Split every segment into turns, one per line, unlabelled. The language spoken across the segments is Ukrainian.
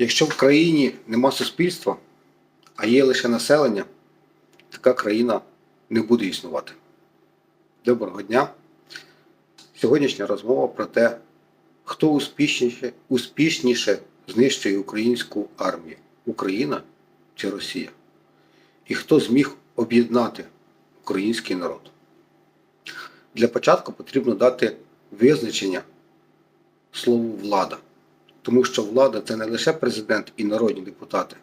Якщо в країні нема суспільства, а є лише населення, така країна не буде існувати. Доброго дня! Сьогоднішня розмова про те, хто успішніше, успішніше знищує українську армію Україна чи Росія? І хто зміг об'єднати український народ? Для початку потрібно дати визначення слову влада. Тому що влада це не лише президент і народні депутати,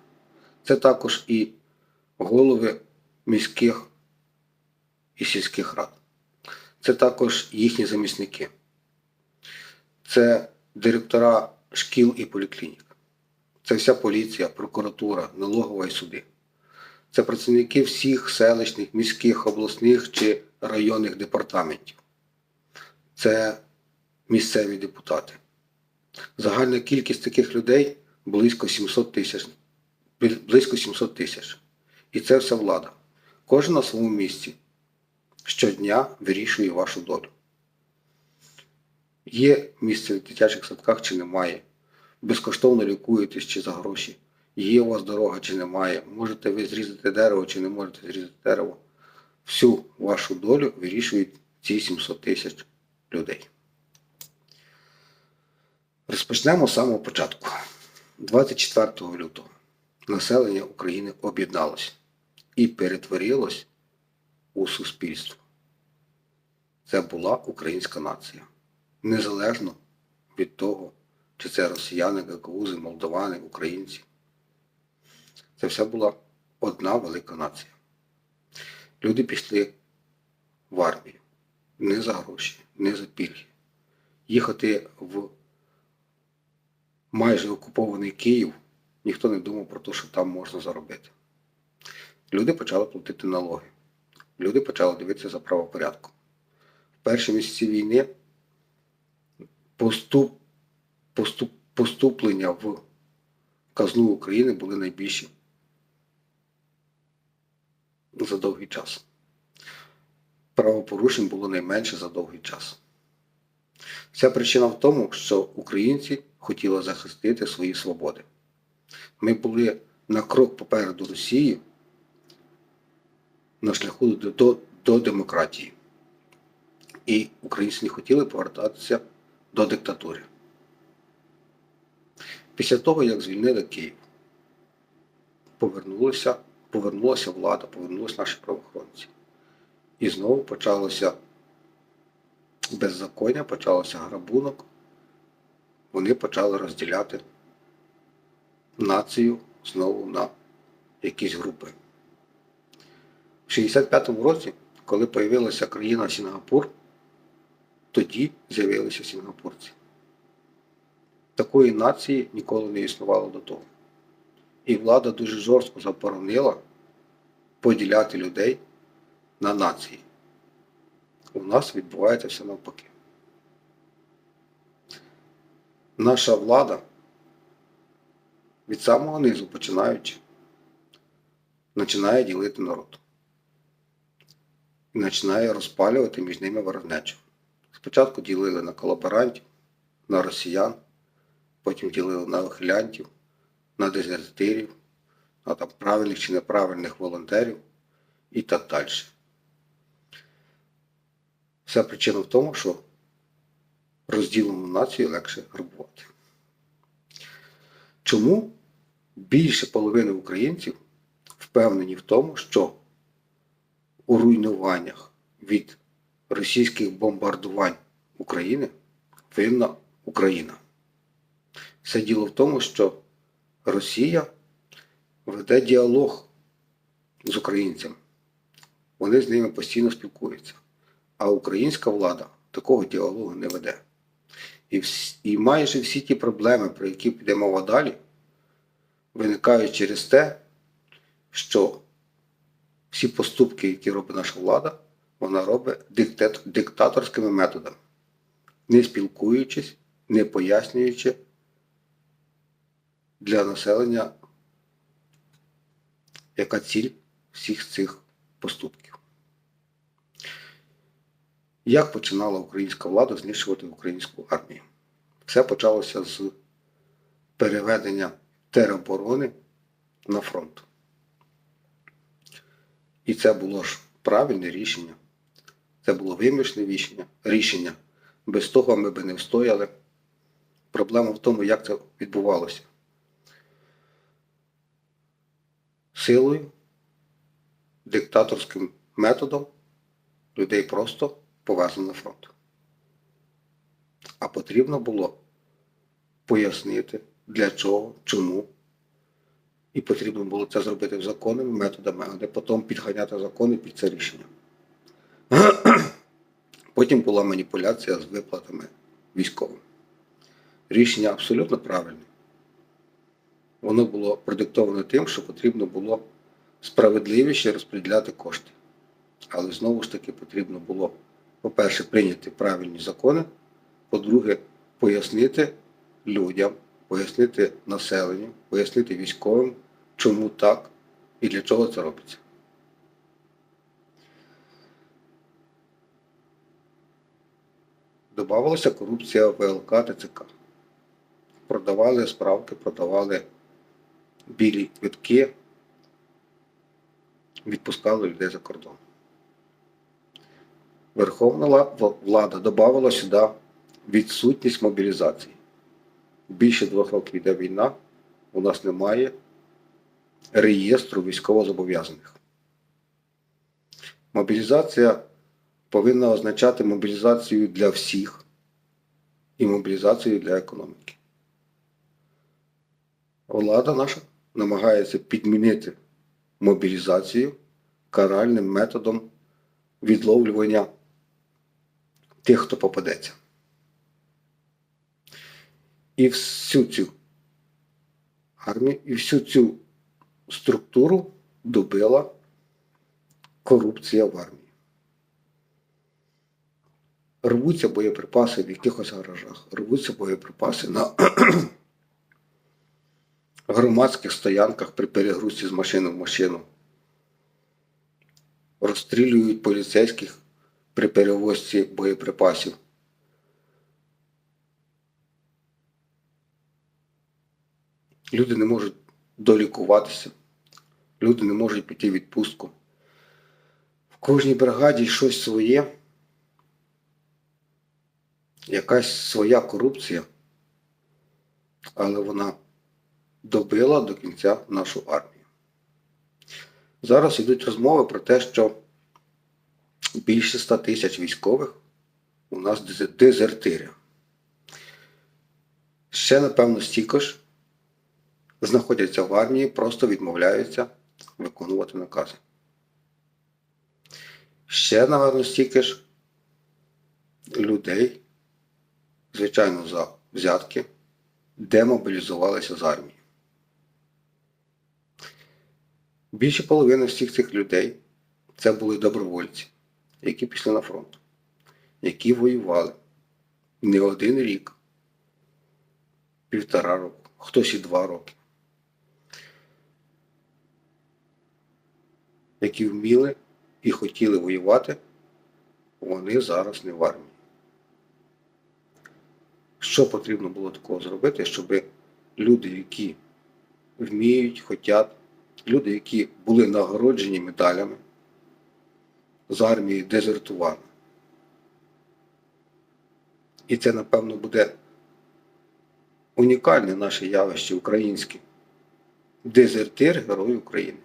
це також і голови міських і сільських рад. Це також їхні замісники. Це директора шкіл і поліклінік. Це вся поліція, прокуратура, налогова і суди. Це працівники всіх селищних, міських, обласних чи районних департаментів. Це місцеві депутати. Загальна кількість таких людей близько 700 тисяч. Близько 700 тисяч. І це вся влада. Кожен на своєму місці щодня вирішує вашу долю. Є місце в дитячих садках чи немає. Безкоштовно лікуєтесь чи за гроші. Є у вас дорога чи немає. Можете ви зрізати дерево чи не можете зрізати дерево. Всю вашу долю вирішують ці 700 тисяч людей. Розпочнемо з самого початку. 24 лютого населення України об'єдналося і перетворилось у суспільство. Це була українська нація. Незалежно від того, чи це росіяни, гагаузи, молдавани, українці. Це все була одна велика нація. Люди пішли в армію не за гроші, не за пільги. Їхати в майже окупований Київ, ніхто не думав про те, що там можна заробити. Люди почали платити налоги. Люди почали дивитися за правопорядком. В перші місяці війни поступ, поступ, поступлення в казну України були найбільші за довгий час. Правопорушень було найменше за довгий час. Вся причина в тому, що українці хотіли захистити свої свободи. Ми були на крок попереду Росії на шляху до, до, до демократії. І українці не хотіли повертатися до диктатури. Після того, як звільнили Київ, повернулася, повернулася влада, повернулися наші правоохоронці. І знову почалося беззаконня, почалося грабунок. Вони почали розділяти націю знову на якісь групи. В 65-му році, коли з'явилася країна Сінгапур, тоді з'явилися сінгапурці. Такої нації ніколи не існувало до того. І влада дуже жорстко заборонила поділяти людей на нації. У нас відбувається все навпаки. Наша влада від самого низу починаючи, починає ділити народ. І починає розпалювати між ними ворожнечу. Спочатку ділили на колаборантів, на росіян, потім ділили на ухилянтів, на дезертирів, на там, правильних чи неправильних волонтерів і так далі. Вся причина в тому, що розділену націю легше грабувати. Чому більше половини українців впевнені в тому, що у руйнуваннях від російських бомбардувань України винна Україна? Все діло в тому, що Росія веде діалог з українцями. Вони з ними постійно спілкуються. А українська влада такого діалогу не веде. І, всі, і майже всі ті проблеми, про які піде мова далі, виникають через те, що всі поступки, які робить наша влада, вона робить диктат, диктаторськими методами, не спілкуючись, не пояснюючи для населення, яка ціль всіх цих поступків. Як починала українська влада знищувати українську армію? Все почалося з переведення тероборони на фронт. І це було ж правильне рішення. Це було вимушене рішення. рішення. Без того ми би не встояли. Проблема в тому, як це відбувалося. Силою, диктаторським методом людей просто повезли на фронт. А потрібно було пояснити, для чого, чому. І потрібно було це зробити законними методами, а не потім підганяти закони під це рішення. Потім була маніпуляція з виплатами військовим. Рішення абсолютно правильне. Воно було продиктоване тим, що потрібно було справедливіше розподіляти кошти. Але знову ж таки потрібно було, по-перше, прийняти правильні закони, по-друге, пояснити людям, пояснити населенню, пояснити військовим, чому так і для чого це робиться. Добавилася корупція ВЛК ТЦК. Продавали справки, продавали білі квитки, відпускали людей за кордон. Верховна влада додавала сюди відсутність мобілізації. Більше двох років йде війна, у нас немає реєстру військовозобов'язаних. Мобілізація повинна означати мобілізацію для всіх і мобілізацію для економіки. Влада наша намагається підмінити мобілізацію каральним методом відловлювання тих, хто попадеться. І всю цю армію, і всю цю структуру добила корупція в армії. Рвуться боєприпаси в якихось гаражах, рвуться боєприпаси на громадських стоянках при перегрузці з машини в машину. Розстрілюють поліцейських при перевозці боєприпасів. Люди не можуть долікуватися, люди не можуть піти в відпустку. В кожній бригаді щось своє, якась своя корупція, але вона добила до кінця нашу армію. Зараз йдуть розмови про те, що більше 100 тисяч військових у нас дезер- дезертири. Ще, напевно, стільки ж знаходяться в армії, просто відмовляються виконувати накази. Ще, напевно, стільки ж людей, звичайно, за взятки, демобілізувалися з армії. Більше половини всіх цих людей це були добровольці, які пішли на фронт, які воювали не один рік, півтора року, хтось і два роки, які вміли і хотіли воювати, вони зараз не в армії. Що потрібно було такого зробити, щоб люди, які вміють, хотять, люди, які були нагороджені медалями з армії, дезертували. І це, напевно, буде унікальне наше явище українське. Дезертир Герой України.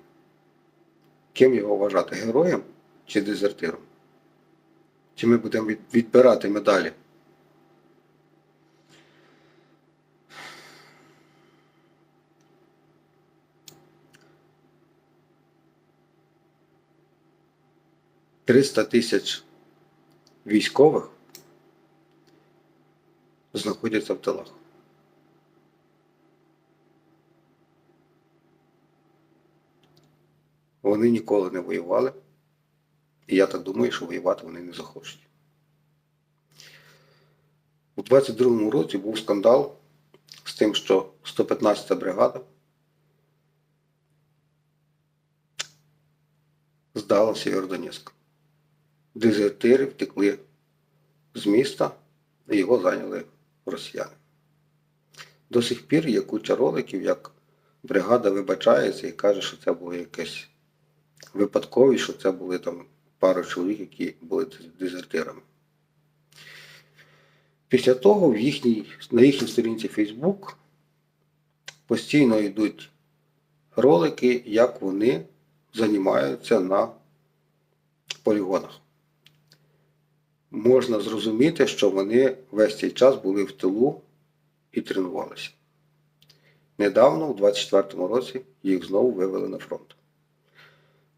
Ким його вважати? Героєм чи дезертиром? Чи ми будемо відбирати медалі? Триста тисяч військових знаходяться в тилах. Вони ніколи не воювали, і я так думаю, що воювати вони не захочуть. У 22-му році був скандал з тим, що 115-та бригада здала Сєвєродонецьк. Дезертири втекли з міста і його зайняли росіяни. До сих пір є куча роликів, як бригада вибачається і каже, що це було якесь випадковість, що це були там пару чоловік, які були дезертирами. Після того в їхній, на їхній сторінці Facebook постійно йдуть ролики, як вони займаються на полігонах. Можна зрозуміти, що вони весь цей час були в тилу і тренувалися. Недавно, у 24-му році, їх знову вивели на фронт.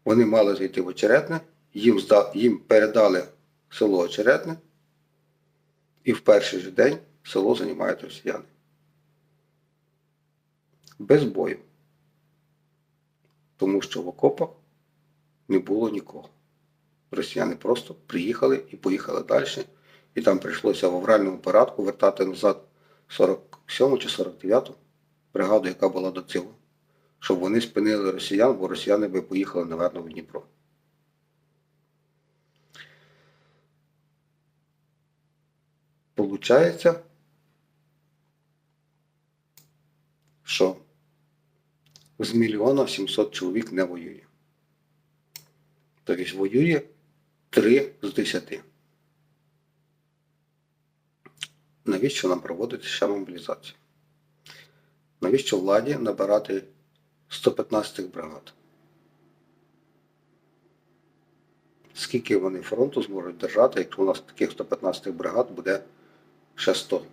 Вони мали зайти в очеретне, їм, їм передали село Очеретне, і в перший же день село займають росіяни. Без бою. Тому що в окопах не було нікого. Росіяни просто приїхали і поїхали далі. І там прийшлося в авральному порядку вертати назад 47 чи 49 бригаду, яка була до цього, щоб вони спинили росіян, бо росіяни би поїхали, наверно, в Дніпро. Получається, що з мільйона 700 чоловік не воює. Тобто воює 3 з 10. Навіщо нам проводити ще мобілізацію? Навіщо владі набирати 115 бригад? Скільки вони фронту зможуть держати, якщо у нас таких 115 бригад буде ще 100,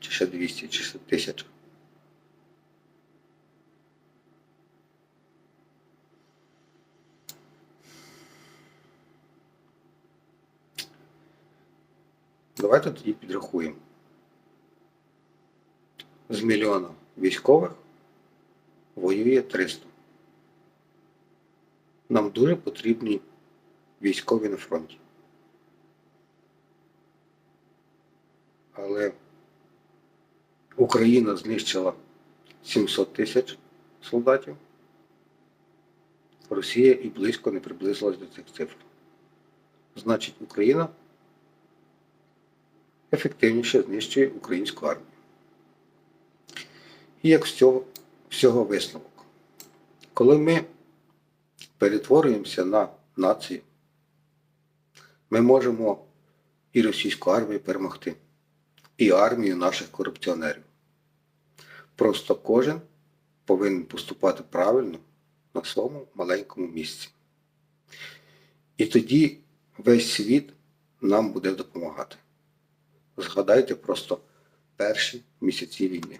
чи ще 200, чи ще 1000? Давайте тоді підрахуємо. З мільйона військових воює 300. Нам дуже потрібні військові на фронті. Але Україна знищила 700 тисяч солдатів. Росія і близько не приблизилась до цих цифр. Значить, Україна ефективніше знищує українську армію. І як з цього всього висновок. Коли ми перетворюємося на націю, ми можемо і російську армію перемогти, і армію наших корупціонерів. Просто кожен повинен поступати правильно на своєму маленькому місці. І тоді весь світ нам буде допомагати. Згадайте просто перші місяці війни.